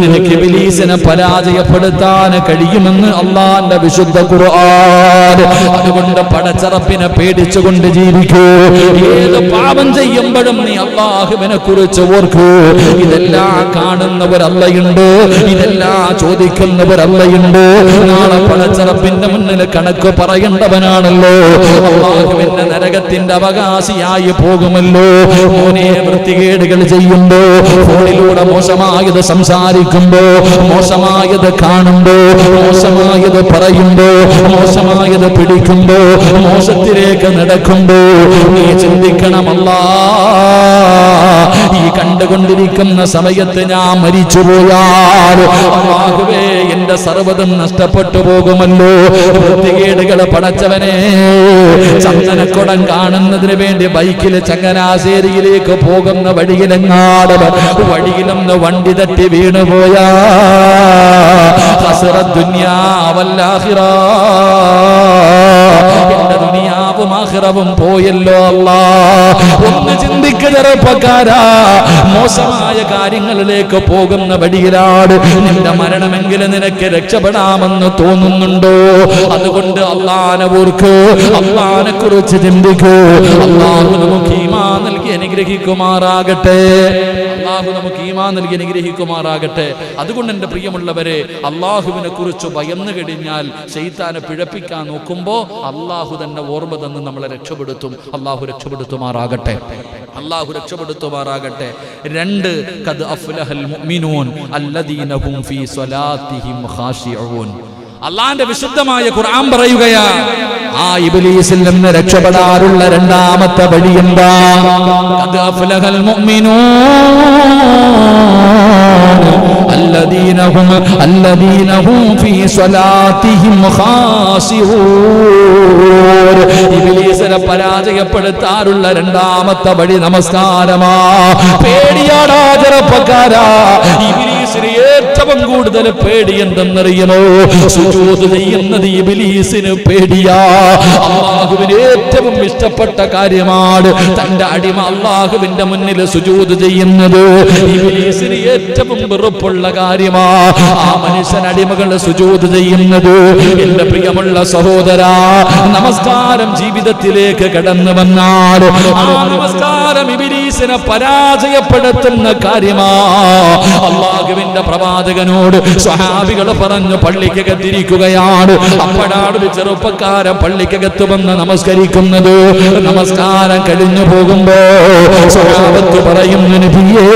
നിനക്ക് ഇബിലീസിനെ പരാജയപ്പെടുത്താൻ കഴിയുമെന്ന് അള്ളാന്റെ വിശുദ്ധ ഖുർആൻ. അതുകൊണ്ട് പടച്ചറപ്പിനെ പേടിച്ചുകൊണ്ട് ജീവിക്കൂ. ഏത് പാപം ചെയ്യുമ്പോഴും നീ അള്ളാഹുവിനെ കുറിച്ച് ഓർക്കൂ. ഇതെല്ലാം കാണുന്നവരല്ലയുണ്ട്? ഇതെല്ലാം ചോദിക്കുന്നവരല്ലയുണ്ട്? നാളെ പടച്ചറപ്പിന്റെ മുന്നിൽ കണക്ക് പറയേണ്ടവനാണല്ലോ. അള്ളാഹുവിന്റെ നരകത്തിന്റെ അവകാശിയായി പോകുമല്ലോ. മോനെ വൃത്തികേടുകൾ ചെയ്യുമ്പോ ഫോണിലൂടെ മോശമായത് സംസാരിക്കുമ്പോ മോശമായത് കാണുമ്പോ മോശമായത് പറയുമ്പോ മോശമായത് പിടിക്കുമ്പോ മോശത്തിലേക്ക് നടക്കുമ്പോ നീ ചിന്തിക്കണമല്ലാ. ഈ കണ്ടുകൊണ്ടിരിക്കുന്ന സമയത്ത് ഞാൻ മരിച്ചുപോയാൽ അല്ലാഹുവേ എന്റെ സർവതം നഷ്ടപ്പെട്ടു പോകുമല്ലോ. വൃത്തികേടുകൾ പടച്ചവനെ ചന്ദനക്കുടം കാണുന്നതിന് വേണ്ടി ബൈക്കിൽ ചങ്ങനാശ്ശേരിയിലേക്ക് പോകുന്ന വഴിയിലെങ്ങാട് വഴിയിലൊന്ന് വണ്ടി തട്ടി വീണുപോയാ ഹസറ ദുനിയാവല്ലാഹിറ ദുനിയാവും ആഹ്റവും പോയല്ലോ അല്ലാ. ഒന്ന് ചിന്തിക്ക മോശമായ കാര്യങ്ങളിലേക്ക് പോകുന്ന വഴിയിലാണ് നിന്റെ മരണമെങ്കിലും നിനക്ക് രക്ഷപ്പെടാമെന്ന് തോന്നുന്നുണ്ടോ? അതുകൊണ്ട് അള്ളാനെ ഓർക്ക്. അള്ളാനെ കുറിച്ച് ചിന്തിക്കൂ. അള്ളാഹു നമുക്ക് ഈമാ അനുഗ്രഹിക്കുമാറാകട്ടെ. അള്ളാഹു നമുക്ക് ഈമാ നൽകി അനുഗ്രഹിക്കുമാറാകട്ടെ. അതുകൊണ്ട് എന്റെ പ്രിയമുള്ളവരെ അള്ളാഹുവിനെ കുറിച്ച് ഭയന്നു കഴിഞ്ഞാൽ ശൈത്താനെ പിഴപ്പിക്കാൻ നോക്കുമ്പോ അള്ളാഹു തന്നെ ഓർമ്മ തന്ന് നമ്മളെ രക്ഷപ്പെടുത്തും. അള്ളാഹു രക്ഷപ്പെടുത്തുമാറാകട്ടെ. അള്ളാഹു രക്ഷപ്പെടുത്തുമാറാകട്ടെ. രണ്ട് കത് അഫ്ലഹൽ മുഅ്മിനൂൻ അല്ലദീനഹും ഫീ സ്വലാത്തിഹിം ഖാശിഊൻ അള്ളാന്റെ വിശുദ്ധമായ ഖുർആൻ പറയുകയാ ആ ഇബിലീസിൽ നിന്ന് രക്ഷപ്പെടാറുള്ള രണ്ടാമത്തെ വഴി എന്താ ഖദ് അഫ്ലഹൽ മുഅ്മിനൂൻ الذين هم الذين هم في صلاتهم خاشعون ഇബ്ലീസിനെ പരാജയപ്പെടുത്താറുള്ള രണ്ടാമത്തെ വഴി നമസ്കാരമാ പേടിയാടാ ചെറുപ്പക്കാരാ ഇബ്ലീസിന് ഏറ്റവും കൂടുതൽ പേടി എന്തെന്നറിയണോ സുജൂദ് ചെയ്യുന്നത് ഇബിലീസിന് പേടിയാ. അള്ളാഹുവിന് ഏറ്റവും ഇഷ്ടപ്പെട്ട കാര്യമാണ് തന്റെ അടിമ അള്ളാഹുവിന്റെ മുന്നിൽ സുജൂദ് ചെയ്യുന്നത്. ഇബിലീസിന് ഏറ്റവും വെറുപ്പുള്ള കാര്യമാ ആ മനുഷ്യൻ അടിമകൾ സുജൂദ് ചെയ്യുന്നത്. എന്റെ പ്രിയമുള്ള സഹോദരാ നമസ്കാരം ജീവിതത്തിലേക്ക് കടന്നു വന്നാൽ നമസ്കാരം ഇബിലീസിനെ പരാജയപ്പെടുത്തുന്ന കാര്യമാ. അള്ളാഹുവിന്റെ പ്രവാചകനോട് സ്വഹാബികൾ പറഞ്ഞു പള്ളിക്കകത്തിരിക്കുകയാണ്. അപ്പോഴാണ് ഒരു ചെറുപ്പക്കാരൻ പള്ളിക്കകത്ത് വന്ന് നമസ്കരിക്കുന്നത്. നമസ്കാരം കഴിഞ്ഞു പോകുമ്പോ സ്വഹാബത്ത് പറയുന്നു നബിയേ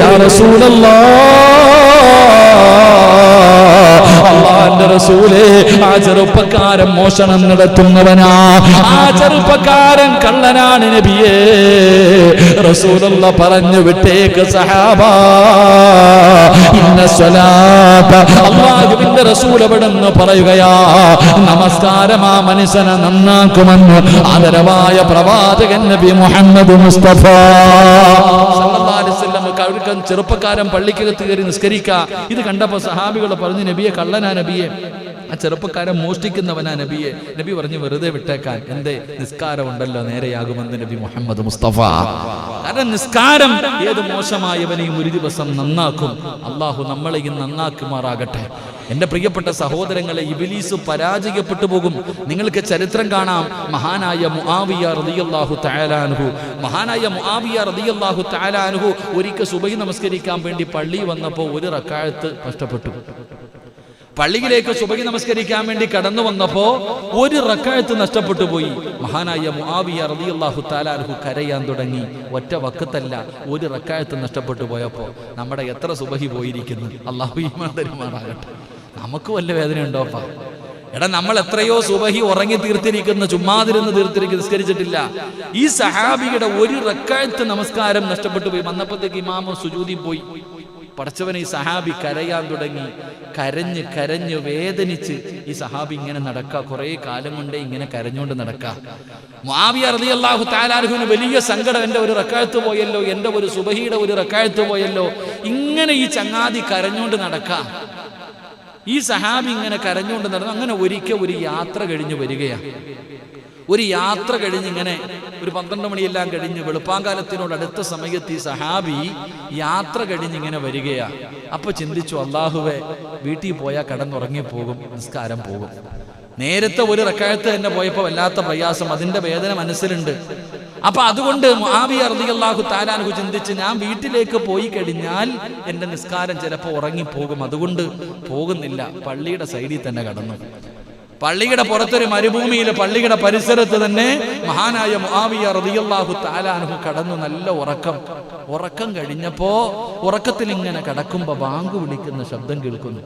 യാ അള്ളാന്റെ റസൂലേ ആ ചെറുപ്പക്കാരൻ മോഷണം നടത്തുന്നവനാ. ആ ചെറുപ്പക്കാരൻ കള്ളനാണ് നബിയേ. റസൂലുള്ള പറഞ്ഞു വിട്ടേക്ക് സഹാബ. ഇന്ന സ്വലാത്ത അള്ളാഹുവിന്റെ റസൂൽ എവിടെന്ന് പറയുകയാ? നമസ്കാരം ആ മനുഷ്യനെ നന്നാക്കുമെന്ന് ആദരവായ പ്രവാചകൻ നബി മുഹമ്മദ് മുസ്തഫ. ചെറുപ്പക്കാരൻ പള്ളിക്കകത്ത് കയറി നിസ്കരിക്കുക. ഇത് കണ്ടപ്പോൾ സഹാബികൾ പറഞ്ഞു നബിയെ കള്ളനാ നബിയെ. ആ ചെറുപ്പക്കാരൻ മോഷ്ടിക്കുന്നവനാ നബിയെ. നബി പറഞ്ഞു വെറുതെ വിട്ടേക്കാൻ. എന്തേ? നിസ്കാരം ഉണ്ടല്ലോ നേരെയാകുമെന്ന് നബി മുഹമ്മദ് മുസ്തഫ. കാരണം നിസ്കാരം ഏത് മോശമായവനെയും ഒരു ദിവസം നന്നാക്കും. അള്ളാഹു നമ്മളെയും നന്നാക്കുമാറാകട്ടെ. എന്റെ പ്രിയപ്പെട്ട സഹോദരങ്ങളെ ഇബിലീസ് പരാജയപ്പെട്ടു പോകും. നിങ്ങൾക്ക് ചരിത്രം കാണാം. മഹാനായ മുആവിയ റളിയല്ലാഹു തആലാൻഹു മഹാനായ മുആവിയ റളിയല്ലാഹു തആലാൻഹു ഒരിക്കൽ സുബൈ നമസ്കരിക്കാൻ വേണ്ടി പള്ളി വന്നപ്പോൾ ഒരു റക്കാഴത്ത് നഷ്ടപ്പെട്ടു. പള്ളിയിലേക്ക് സുബഹി നമസ്കരിക്കാൻ വേണ്ടി കടന്നു വന്നപ്പോ ഒരു റക്കായത്ത് നഷ്ടപ്പെട്ടു പോയി. മഹാനായ മുആവിയ റളിയല്ലാഹു തആലാൻഹു കരയാൻ തുടങ്ങി. ഒറ്റ വക്കത്തല്ല ഒരു റക്കായത്ത് നഷ്ടപ്പെട്ടു പോയപ്പോ നമ്മുടെ എത്ര സുബഹി പോയിരിക്കുന്നു? അള്ളാഹു തരുമാറാകട്ടെ. നമുക്ക് വല്ല വേദന ഉണ്ടോപ്പാ എടാ നമ്മൾ എത്രയോ സുബഹി ഉറങ്ങി തീർത്തിരിക്കുന്ന ചുമ്മാതിരുന്ന് തീർത്തിരിക്കുന്ന നിസ്കരിച്ചിട്ടില്ല. ഈ സഹാബിയുടെ ഒരു റക്കായത്ത് നമസ്കാരം നഷ്ടപ്പെട്ടു പോയി. വന്നപ്പോഴത്തേക്ക് ഇമാമ സുജൂതി പോയി. പടച്ചവനെ ഈ സഹാബി കരയാൻ തുടങ്ങി. കരഞ്ഞ് കരഞ്ഞ് വേദനിച്ച് ഈ സഹാബി ഇങ്ങനെ നടക്ക. കുറെ കാലം കൊണ്ടേ ഇങ്ങനെ കരഞ്ഞുകൊണ്ട് നടക്ക. മുആവിയ റളിയല്ലാഹു താലാർഹുവിന് വലിയ സങ്കടം. എന്റെ ഒരു റക്കായത്ത് പോയല്ലോ എന്റെ ഒരു സുബഹിയുടെ ഒരു റക്കായത്ത് പോയല്ലോ. ഇങ്ങനെ ഈ ചങ്ങാതി കരഞ്ഞുകൊണ്ട് നടക്കാം. ഈ സഹാബി ഇങ്ങനെ കരഞ്ഞുകൊണ്ട് നടന്നു അങ്ങനെ ഒരിക്കൽ ഒരു യാത്ര കഴിഞ്ഞു വരികയാണ് ഒരു യാത്ര കഴിഞ്ഞ് ഇങ്ങനെ ഒരു പന്ത്രണ്ട് മണിയെല്ലാം കഴിഞ്ഞ് വെളുപ്പാങ്കാലത്തിനോട് അടുത്ത സമയത്ത് ഈ സഹാബി യാത്ര കഴിഞ്ഞ് ഇങ്ങനെ വരികയാ. അപ്പൊ ചിന്തിച്ചു അള്ളാഹുവെ വീട്ടിൽ പോയാൽ കടന്നുറങ്ങി പോകും നിസ്കാരം പോകും. നേരത്തെ ഒരു റക്കായത്ത് തന്നെ പോയപ്പോൾ വല്ലാത്ത പ്രയാസം അതിന്റെ വേദന മനസ്സിലുണ്ട്. അപ്പൊ അതുകൊണ്ട് മുആവിയ റളിയല്ലാഹു താലാനഹു ചിന്തിച്ച് ഞാൻ വീട്ടിലേക്ക് പോയി കഴിഞ്ഞാൽ എന്റെ നിസ്കാരം ചിലപ്പോൾ ഉറങ്ങിപ്പോകും അതുകൊണ്ട് പോകുന്നില്ല പള്ളിയുടെ സൈഡിൽ തന്നെ കടന്നു. പള്ളിയുടെ പുറത്തൊരു മരുഭൂമിയിൽ പള്ളിയുടെ പരിസരത്ത് തന്നെ മഹാനായ മുആവിയ റളിയല്ലാഹു താലാനഹു കടന്നു. നല്ല ഉറക്കം. ഉറക്കം കഴിഞ്ഞപ്പോ ഉറക്കത്തിൽ ഇങ്ങനെ കടക്കുമ്പോ ബാങ്ക് വിളിക്കുന്ന ശബ്ദം കേൾക്കുന്നു.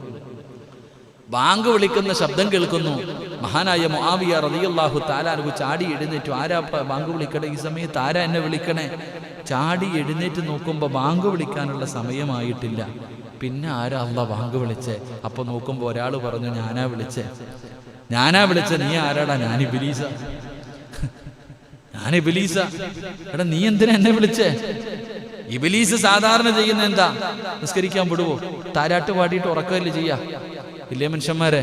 ബാങ്ക് വിളിക്കുന്ന ശബ്ദം കേൾക്കുന്നു. മഹാനായ മുആവിയ റളിയല്ലാഹു താലാനഹു ചാടി എഴുന്നേറ്റു. ആരാ ബാങ്ക് വിളിക്കണേ? ഈ സമയത്ത് ആരാ എന്നെ വിളിക്കണേ? ചാടി എഴുന്നേറ്റ് നോക്കുമ്പോ ബാങ്ക് വിളിക്കാനുള്ള സമയമായിട്ടില്ല. പിന്നെ ആരാ അല്ല ബാങ്ക് വിളിച്ചേ? അപ്പൊ നോക്കുമ്പോ ഒരാൾ പറഞ്ഞു ഞാനാ വിളിച്ചേ. ഞാനാ വിളിച്ച നീ ആരാടാ? ഞാൻ ഇബിലീസ ഞാൻ ഇബിലീസ എടാ നീ എന്തിനാ എന്നെ വിളിച്ചേ? ഇബിലീസ് സാധാരണ ചെയ്യുന്ന എന്താ? നിസ്കരിക്കാൻ വിടുവോ? താരാട്ട് പാടിയിട്ട് ഉറക്കമല്ലേ ചെയ്യാ? ഇല്ലേ മനുഷ്യന്മാരെ?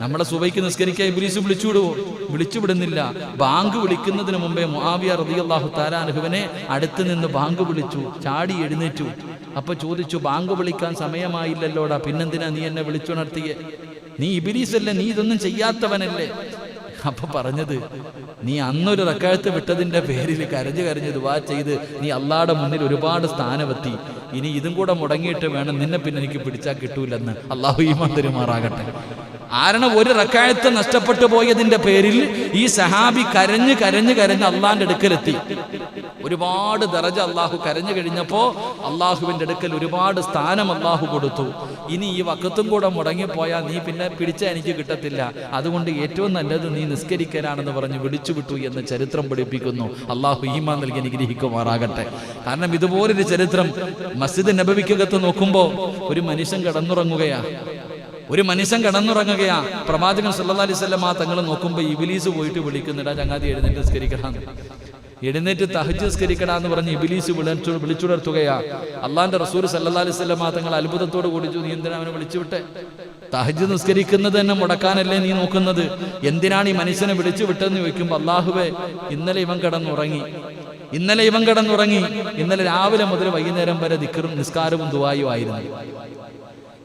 നമ്മളെ സുബൈക്ക് നിസ്കരിക്കാൻ ഇബിലീസ് വിളിച്ചു വിടുവോ? വിളിച്ചു വിടുന്നില്ല. ബാങ്ക് വിളിക്കുന്നതിന് മുമ്പേ മുആവിയ റളിയല്ലാഹു താരാനുഹുവനെ അടുത്ത് നിന്ന് ബാങ്ക് വിളിച്ചു ചാടി എഴുന്നേറ്റു. അപ്പൊ ചോദിച്ചു ബാങ്ക് വിളിക്കാൻ സമയമായില്ലല്ലോടാ? പിന്നെന്തിനാ നീ എന്നെ വിളിച്ചുണർത്തിയേ? നീ ഇബിലീസല്ലേ നീ ഇതൊന്നും ചെയ്യാത്തവനല്ലേ? അപ്പൊ പറഞ്ഞത് നീ അന്നൊരു റക്കാഴത്ത് വിട്ടതിന്റെ പേരിൽ കരഞ്ഞു കരഞ്ഞ് ദുവാ ചെയ്ത് നീ അള്ളാടെ മുന്നിൽ ഒരുപാട് സ്ഥാനമെത്തി. ഇനി ഇതും കൂടെ മുടങ്ങിയിട്ട് വേണം നിന്നെ പിന്നെ എനിക്ക് പിടിച്ചാൽ കിട്ടൂലെന്ന്. അള്ളാഹു ഈമാൻ തരുമാറാകട്ടെ. കാരണം ഒരു റക്കാഴത്ത് നഷ്ടപ്പെട്ടു പോയതിന്റെ പേരിൽ ഈ സഹാബി കരഞ്ഞ് കരഞ്ഞ് കരഞ്ഞ് അള്ളാന്റെ അടുക്കലെത്തി. ഒരുപാട് ദറജ അള്ളാഹു കരഞ്ഞു കഴിഞ്ഞപ്പോൾ അള്ളാഹുവിന്റെ അടുക്കൽ ഒരുപാട് സ്ഥാനം അള്ളാഹു കൊടുത്തു. ഇനി ഈ വക്കത്തും കൂടെ മുടങ്ങിപ്പോയാൽ നീ പിന്നെ പിടിച്ച എനിക്ക് കിട്ടത്തില്ല. അതുകൊണ്ട് ഏറ്റവും നല്ലത് നീ നിസ്കരിക്കലാണെന്ന് പറഞ്ഞ് വിളിച്ചുവിട്ടു എന്ന് ചരിത്രം പഠിപ്പിക്കുന്നു. അള്ളാഹു ഈമാ നൽകി അനുഗ്രഹിക്കുമാറാകട്ടെ. കാരണം ഇതുപോലൊരു ചരിത്രം മസ്ജിദ് നബവിക്കകത്ത് നോക്കുമ്പോൾ ഒരു മനുഷ്യൻ കിടന്നുറങ്ങുകയാ. ഒരു മനുഷ്യൻ കിടന്നുറങ്ങുകയാ. പ്രവാചകൻ സല്ലാ അലൈഹി വസല്ലം ആ തങ്ങൾ നോക്കുമ്പോൾ ഇബിലീസ് പോയിട്ട് വിളിക്കുന്നിടാ ചങ്ങാതി എഴുന്നേറ്റ് നിസ്കരിക്കണം എഴുന്നേറ്റ് തഹജ് നിസ്കരിക്കടാ എന്ന് പറഞ്ഞ് ഇബിലീസ് വിളിച്ചു വിളിച്ചുണർത്തുകയാ. അള്ളാന്റെ റസൂർ സല്ലല്ലാഹു അലൈഹി വസല്ലം ആ തങ്ങൾ അത്ഭുതത്തോട് കൂടി ചോദിച്ചു, നീ എന്തിനാ അവനെ വിളിച്ചുവിട്ടെ? തഹജ് നിസ്കരിക്കുന്നത് തന്നെ മുടക്കാനല്ലേ നീ നോക്കുന്നത്? എന്തിനാണ് ഈ മനുഷ്യനെ വിളിച്ചു വിട്ടെന്ന് ചോദിക്കുമ്പോൾ അള്ളാഹുവേ ഇന്നലെ ഇവൻ കിടന്നുറങ്ങി. ഇന്നലെ ഇവൻ കിടന്നുറങ്ങി. ഇന്നലെ രാവിലെ മുതൽ വൈകുന്നേരം വരെ ദിക്കറും നിസ്കാരവും ദുവായും ആയിരുന്നു.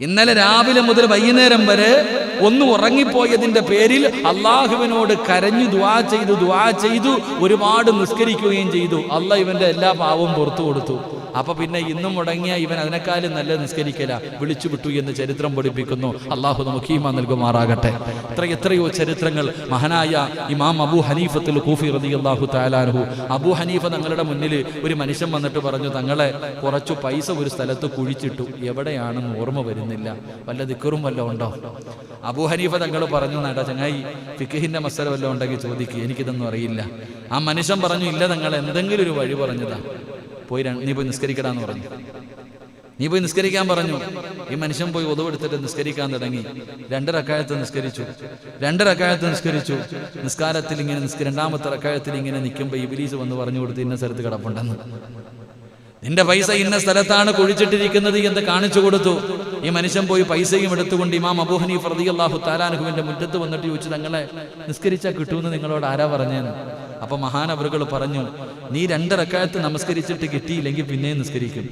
ഇന്നലെ രാവിലെ മുതൽ വൈകുന്നേരം വരെ ഒന്ന് ഉറങ്ങിപ്പോയതിന്റെ പേരിൽ അള്ളാഹുവിനോട് കരഞ്ഞു ദുവാ ചെയ്തു ദുവാ ചെയ്തു ഒരുപാട് നിസ്കരിക്കുകയും ചെയ്തു. അല്ല ഇവന്റെ എല്ലാ പാവവും പുറത്തു കൊടുത്തു. അപ്പൊ പിന്നെ ഇന്നും മുടങ്ങിയ ഇവൻ അതിനേക്കാളും നല്ല നിസ്കരിക്കല. വിളിച്ചു വിട്ടു എന്ന് ചരിത്രം പഠിപ്പിക്കുന്നു. അള്ളാഹു നമുക്ക് ഈമ നൽകുമാറാകട്ടെ. എത്ര എത്രയോ ചരിത്രങ്ങൾ മഹനായ ഇമാം അബു ഹനീഫത്തിൽ കൂഫി റതി അള്ളാഹു താലാനുഹു അബു ഹനീഫ തങ്ങളുടെ മുന്നിൽ ഒരു മനുഷ്യൻ വന്നിട്ട് പറഞ്ഞു തങ്ങളെ കുറച്ചു പൈസ ഒരു സ്ഥലത്ത് കുഴിച്ചിട്ടു. എവിടെയാണെന്ന് ഓർമ്മ വരുന്നില്ല. വല്ല ദിക്കറും വല്ല ഉണ്ടോ? അബു ഹനീഫ തങ്ങൾ പറഞ്ഞു നേട്ടാ ചങ്ങായി ഫിഖഹിന്റെ മസല വല്ല ഉണ്ടെങ്കിൽ ചോദിക്കുക എനിക്കിതൊന്നും അറിയില്ല. ആ മനുഷ്യൻ പറഞ്ഞു ഇല്ല തങ്ങൾ എന്തെങ്കിലും ഒരു വഴി പറഞ്ഞതാ. പോയി നീ പോയി നിസ്കരിക്കടാന്ന് പറഞ്ഞു. നീ പോയി നിസ്കരിക്കാൻ പറഞ്ഞു. ഈ മനുഷ്യൻ പോയി ഒതുവെടുത്തിട്ട് നിസ്കരിക്കാൻ തുടങ്ങി. രണ്ട് റക്കായത്ത് നിസ്കരിച്ചു. രണ്ട് റക്കായത്ത് നിസ്കരിച്ചു. നിസ്കാരത്തിൽ ഇങ്ങനെ രണ്ടാമത്തെ റക്കായത്തിൽ ഇങ്ങനെ നിൽക്കുമ്പോൾ ബിലീസ് വന്ന് പറഞ്ഞു കൊടുത്ത് ഇന്ന സ്ഥലത്ത് കിടപ്പുണ്ടെന്ന്. നിന്റെ പൈസ ഇന്ന സ്ഥലത്താണ് കുഴിച്ചിട്ടിരിക്കുന്നത് എന്ന് കാണിച്ചു കൊടുത്തു. ഈ മനുഷ്യൻ പോയി പൈസയും എടുത്തുകൊണ്ട് ഇമാം അബൂഹനി ഫർദി അള്ളാഹു താലാനുഹുവിന്റെ മുറ്റത്ത് വന്നിട്ട് ചോദിച്ചു തങ്ങളെ നിസ്കരിച്ചാൽ കിട്ടുമെന്ന് നിങ്ങളോട് ആരാ പറഞ്ഞതെന്ന് അപ്പൊ മഹാനവറുകൾ പറഞ്ഞു നീ രണ്ടരക്കാലത്ത് നമസ്കരിച്ചിട്ട് കിട്ടിയില്ലെങ്കിൽ പിന്നെയും നിസ്കരിക്കും.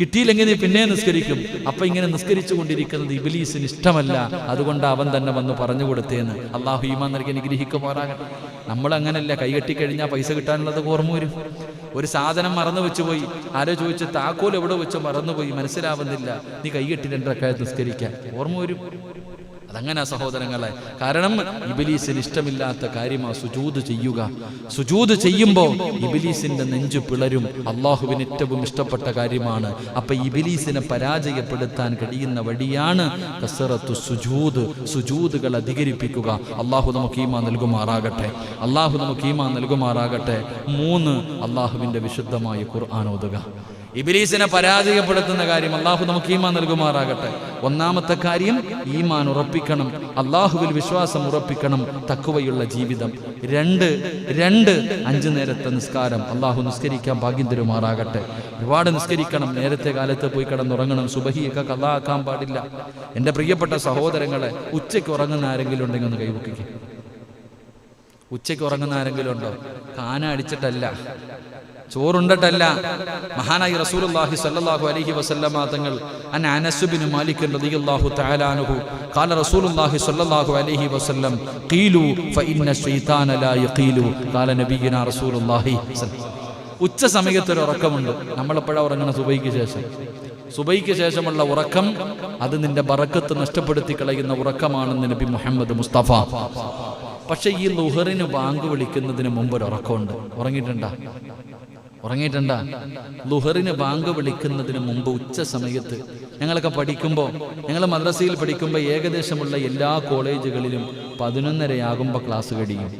കിട്ടിയില്ലെങ്കിൽ നീ പിന്നെ നിസ്കരിക്കും. അപ്പൊ ഇങ്ങനെ നിസ്കരിച്ചു കൊണ്ടിരിക്കുന്നത് ഇബിലീസിന് ഇഷ്ടമല്ല. അതുകൊണ്ട് അവൻ തന്നെ വന്ന് പറഞ്ഞു കൊടുത്തേന്ന്. അള്ളാഹു ഈമാൻ നൽകി അനുഗ്രഹിക്കുമാറാകട്ടെ. നമ്മൾ അങ്ങനല്ല കൈകെട്ടി കഴിഞ്ഞാൽ പൈസ കിട്ടാനുള്ളത് ഓർമ്മ വരും. ഒരു സാധനം മറന്നു വെച്ചു പോയി ആരോ ചോദിച്ച് താക്കോൽ എവിടെ വെച്ച് മറന്നുപോയി? മനസ്സിലാവുന്നില്ല. നീ കൈകെട്ടി രണ്ടരക്കാലത്ത് നിസ്കരിക്കാൻ. ഓർമ്മ വരും. അതങ്ങനെ സഹോദരങ്ങളെ. കാരണം ഇബിലീസിന് ഇഷ്ടമില്ലാത്ത കാര്യമാ സുജൂത് ചെയ്യുക. സുജൂത് ചെയ്യുമ്പോൾ ഇബിലീസിന്റെ നെഞ്ചു പിളരും. അള്ളാഹുവിന് ഏറ്റവും ഇഷ്ടപ്പെട്ട കാര്യമാണ്. അപ്പൊ ഇബിലീസിനെ പരാജയപ്പെടുത്താൻ കഴിയുന്ന വഴിയാണ് കസറത്തു സുജൂത് സുജൂതുകൾ അധികരിപ്പിക്കുക. അള്ളാഹു നമുക്ക് ഈമാ നൽകുമാറാകട്ടെ. അള്ളാഹു നമുക്ക് ഈമാ നൽകുമാറാകട്ടെ. മൂന്ന് അള്ളാഹുവിന്റെ വിശുദ്ധമായ ഖുർആൻ ഓതുക. ഇബിലീസിനെ പരാജയപ്പെടുത്തുന്ന കാര്യം അള്ളാഹു നമുക്ക് ഈമാൻ നൽകുമാറാകട്ടെ. ഒന്നാമത്തെ കാര്യം ഈമാൻ ഉറപ്പിക്കണം. അള്ളാഹുവിൽ വിശ്വാസം ഉറപ്പിക്കണം. തക്കുവയുള്ള ജീവിതം. രണ്ട് രണ്ട് അഞ്ചു നേരത്തെ നിസ്കാരം അള്ളാഹു നിസ്കരിക്കാൻ ഭാഗ്യം തരുമാറാകട്ടെ. ഒരുപാട് നിസ്കരിക്കണം. നേരത്തെ കാലത്ത് പോയി കിടന്നുറങ്ങണം. സുബഹിയൊക്കെ കള്ളാക്കാൻ പാടില്ല. എന്റെ പ്രിയപ്പെട്ട സഹോദരങ്ങളെ ഉച്ചയ്ക്ക് ഉറങ്ങുന്ന ആരെങ്കിലും ഉണ്ടെങ്കിൽ ഒന്ന് കൈവക്കിക്കും ഉച്ചയ്ക്ക് ഉറങ്ങുന്ന ആരെങ്കിലും ഉണ്ടോ? കാന അടിച്ചിട്ടല്ല. ചോറുണ്ടിട്ടല്ല. മഹാനായി റസൂലുള്ളാഹി സ്വല്ലല്ലാഹു അലൈഹി വസല്ലമ തങ്ങൾ അൻ അനസ് ബിൻ മാലിക് റളിയല്ലാഹു തആല അൻഹു ഖാല റസൂലുള്ളാഹി സ്വല്ലല്ലാഹു അലൈഹി വസല്ലം ഖീലു ഫഇന്ന ശൈത്താന ലാ യഖീലു. ഖാല നബിയുനാ റസൂലുള്ളാഹി ഉച്ച സമയത്ത് ഒരു ഉറക്കമുണ്ട്. നമ്മൾ എപ്പോഴാ ഉറങ്ങണ സുബൈക്ക് ശേഷം. സുബൈക്ക് ശേഷമുള്ള ഉറക്കം അത് നിന്റെ ബറക്കത്ത് നഷ്ടപ്പെടുത്തി കളയുന്ന ഉറക്കമാണെന്ന് നബി മുഹമ്മദ് മുസ്തഫ. പക്ഷെ ഈ ലുഹറിന് ബാങ്ക് വിളിക്കുന്നതിന് മുമ്പ് ഒരു ഉറക്കമുണ്ട്. ഉറങ്ങിയിട്ടുണ്ടാ? ഉറങ്ങിയിട്ടുണ്ടാ? ലുഹറിന് ബാങ്ക് വിളിക്കുന്നതിന് മുമ്പ് ഉച്ച സമയത്ത് ഞങ്ങളൊക്കെ പഠിക്കുമ്പോൾ ഞങ്ങൾ മദ്രസയിൽ പഠിക്കുമ്പോൾ ഏകദേശമുള്ള എല്ലാ കോളേജുകളിലും പതിനൊന്നരയാകുമ്പോൾ ക്ലാസ് കഴിയും.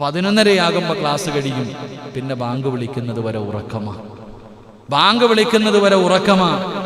പതിനൊന്നരയാകുമ്പോൾ ക്ലാസ് കഴിയും. പിന്നെ ബാങ്ക് വിളിക്കുന്നത് വരെ ഉറക്കമാ. ബാങ്ക് വിളിക്കുന്നത് വരെ ഉറക്കമാ.